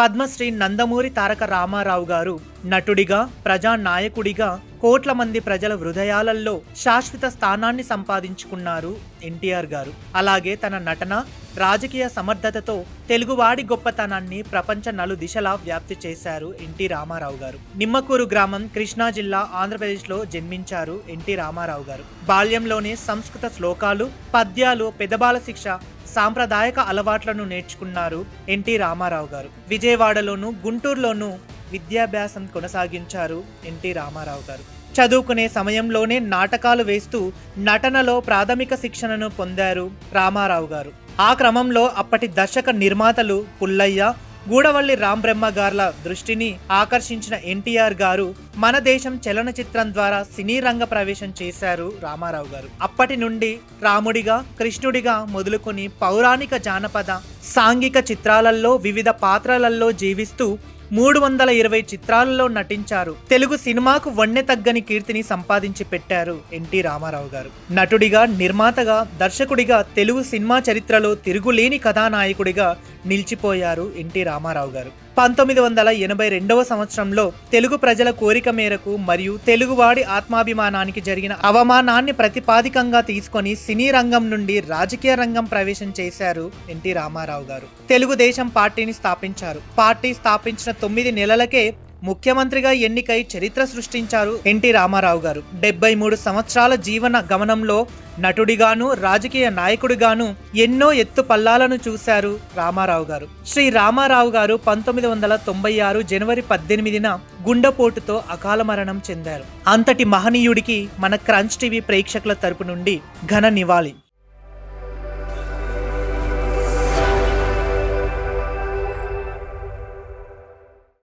పద్మశ్రీ నందమూరి తారక రామారావు గారు నటుడిగా ప్రజానాయకుడిగా కోట్ల మంది ప్రజల హృదయాలలో శాశ్వత స్థానాన్ని సంపాదించుకున్నారు ఎన్టీఆర్ గారు. అలాగే తన నటన రాజకీయ సమర్థతతో తెలుగువాడి గొప్పతనాన్ని ప్రపంచ నలు దిశలా వ్యాప్తి చేశారు ఎన్టీ రామారావు గారు. నిమ్మకూరు గ్రామం కృష్ణా జిల్లా ఆంధ్రప్రదేశ్లో జన్మించారు ఎన్టీ రామారావు గారు. బాల్యంలోనే సంస్కృత శ్లోకాలు పద్యాలు పెదబాల శిక్ష సాంప్రదాయక అలవాట్లను నేర్చుకున్నారు ఎన్టీ రామారావు గారు. విజయవాడలోను గుంటూరులోను విద్యాభ్యాసం కొనసాగించారు ఎన్టీ రామారావు గారు. చదువుకునే సమయంలోనే నాటకాలు వేస్తూ నటనలో ప్రాథమిక శిక్షణను పొందారు రామారావు గారు. ఆ క్రమంలో అప్పటి దర్శక నిర్మాతలు పుల్లయ్య గూడవల్లి రాంబ్రహ్మ గార్ల దృష్టిని ఆకర్షించిన ఎన్టీఆర్ గారు మన దేశం చలనచిత్రం ద్వారా సినీ రంగ ప్రవేశం చేశారు రామారావు గారు. అప్పటి నుండి రాముడిగా కృష్ణుడిగా మొదలుకొని పౌరాణిక జానపద సాంఘిక చిత్రాలలో వివిధ పాత్రలలో జీవిస్తూ మూడు వందల ఇరవై చిత్రాలలో నటించారు. తెలుగు సినిమాకు వన్నె తగ్గని కీర్తిని సంపాదించి పెట్టారు ఎన్టీ రామారావు గారు. నటుడిగా నిర్మాతగా దర్శకుడిగా తెలుగు సినిమా చరిత్రలో తిరుగులేని కథానాయకుడిగా నిలిచిపోయారు ఎన్టీ రామారావు గారు. పంతొమ్మిది వందల ఎనభై రెండవ సంవత్సరంలో తెలుగు ప్రజల కోరిక మేరకు మరియు తెలుగువాడి ఆత్మాభిమానానికి జరిగిన అవమానాన్ని ప్రతిపాదికంగా తీసుకొని సినీ రంగం నుండి రాజకీయ రంగం ప్రవేశం చేశారు ఎన్టీ రామారావు గారు. తెలుగుదేశం పార్టీని స్థాపించారు. పార్టీ స్థాపించిన తొమ్మిది నెలలకే ముఖ్యమంత్రిగా ఎన్నికై చరిత్ర సృష్టించారు ఎన్టీ రామారావు గారు. డెబ్బై మూడు సంవత్సరాల జీవన గమనంలో నటుడిగాను రాజకీయ నాయకుడిగాను ఎన్నో ఎత్తు పల్లాలను చూశారు రామారావు గారు. శ్రీ రామారావు గారు పంతొమ్మిది వందల తొంభై ఆరు జనవరి పద్దెనిమిదిన గుండెపోటుతో అకాల మరణం చెందారు. అంతటి మహనీయుడికి మన క్రంచ్ టీవీ ప్రేక్షకుల తరపు నుండి ఘన నివాళి.